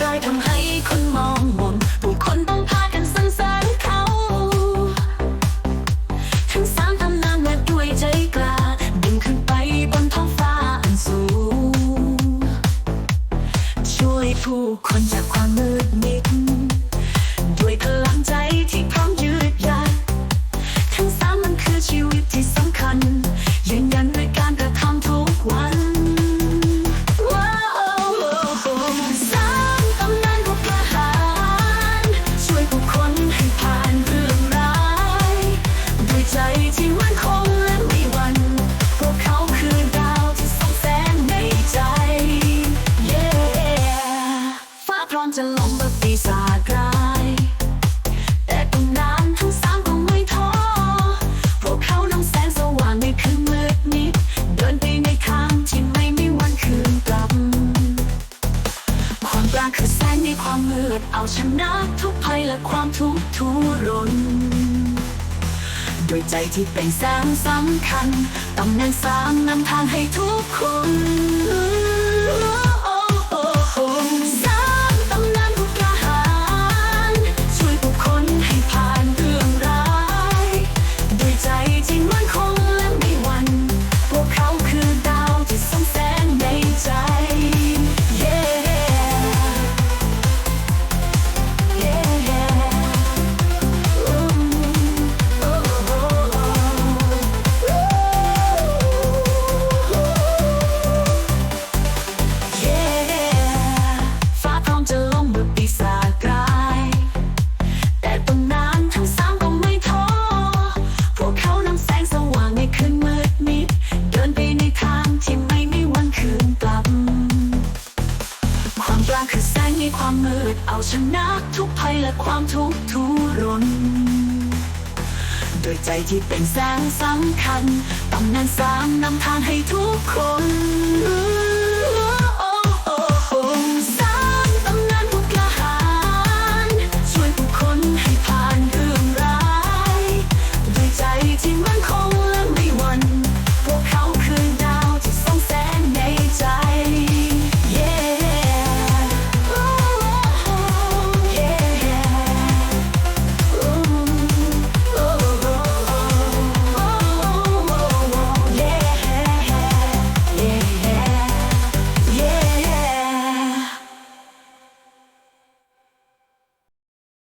ได้ทำให้คนมองมนผู้คนต้องพากันสรรเสริญเขา ทั้งสามตำนานมาด้วยใจกล้าบินขึ้นไปบนท้องฟ้าอันสูง ช่วยผู้คนจากความมืดมิดด้วยพลังใจที่ จะลงมาปีศาจร้าย แต่ตำนานทั้งสามก็ไม่ท้อ พวกเขานำแสงสว่างในคืนมืดมิดเดินไปในทางที่ไม่มีวันคืนกลับ ความกล้าคือแสงในความมืด เอาชนะทุกภัยและความทุกข์ทุรนโดยใจที่เป็นแสงสำคัญตำแหน่งสามนำทางให้ทุกคน คือแสงในความมืดเอาชนะทุกภัยและความทุกข์ทุรน โดยใจที่เป็นแสงสำคัญตำนานสามนำทางให้ทุกคน